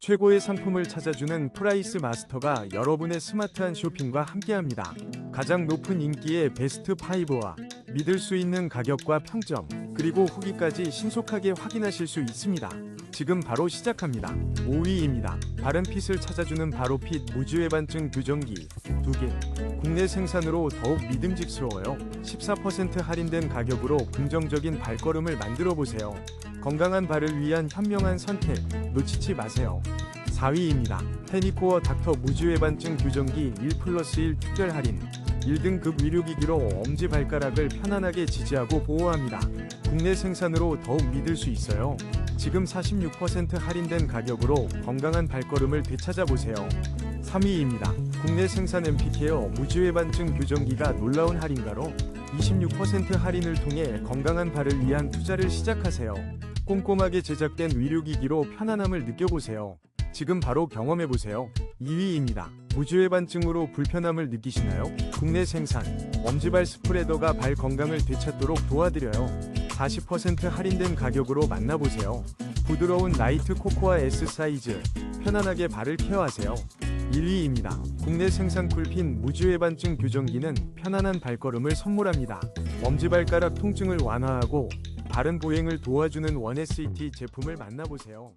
최고의 상품을 찾아주는 프라이스 마스터가 여러분의 스마트한 쇼핑과 함께합니다. 가장 높은 인기의 베스트 5와 믿을 수 있는 가격과 평점, 그리고 후기까지 신속하게 확인하실 수 있습니다. 지금 바로 시작합니다. 5위입니다. 바른 핏을 찾아주는 바로핏 무주외반증 교정기 2개. 국내 생산으로 더욱 믿음직스러워요. 14% 할인된 가격으로 긍정적인 발걸음을 만들어 보세요. 건강한 발을 위한 현명한 선택 놓치지 마세요. 4위입니다. 페니코어 닥터 무주외반증 교정기 1 플러스 1 특별 할인 1등급 의료기기로 엄지발가락을 편안하게 지지하고 보호합니다. 국내 생산으로 더욱 믿을 수 있어요. 지금 46% 할인된 가격으로 건강한 발걸음을 되찾아보세요. 3위입니다. 국내 생산 MP케어 무주외반증 교정기가 놀라운 할인가로 26% 할인을 통해 건강한 발을 위한 투자를 시작하세요. 꼼꼼하게 제작된 의료기기로 편안함을 느껴보세요. 지금 바로 경험해보세요. 2위입니다. 무주외반증으로 불편함을 느끼시나요? 국내 생산, 엄지발 스프레더가 발 건강을 되찾도록 도와드려요. 40% 할인된 가격으로 만나보세요. 부드러운 라이트 코코아 S 사이즈, 편안하게 발을 케어하세요. 1위입니다. 국내 생산 쿨핀 무주외반증 교정기는 편안한 발걸음을 선물합니다. 엄지발가락 통증을 완화하고 바른 보행을 도와주는 원SET 제품을 만나보세요.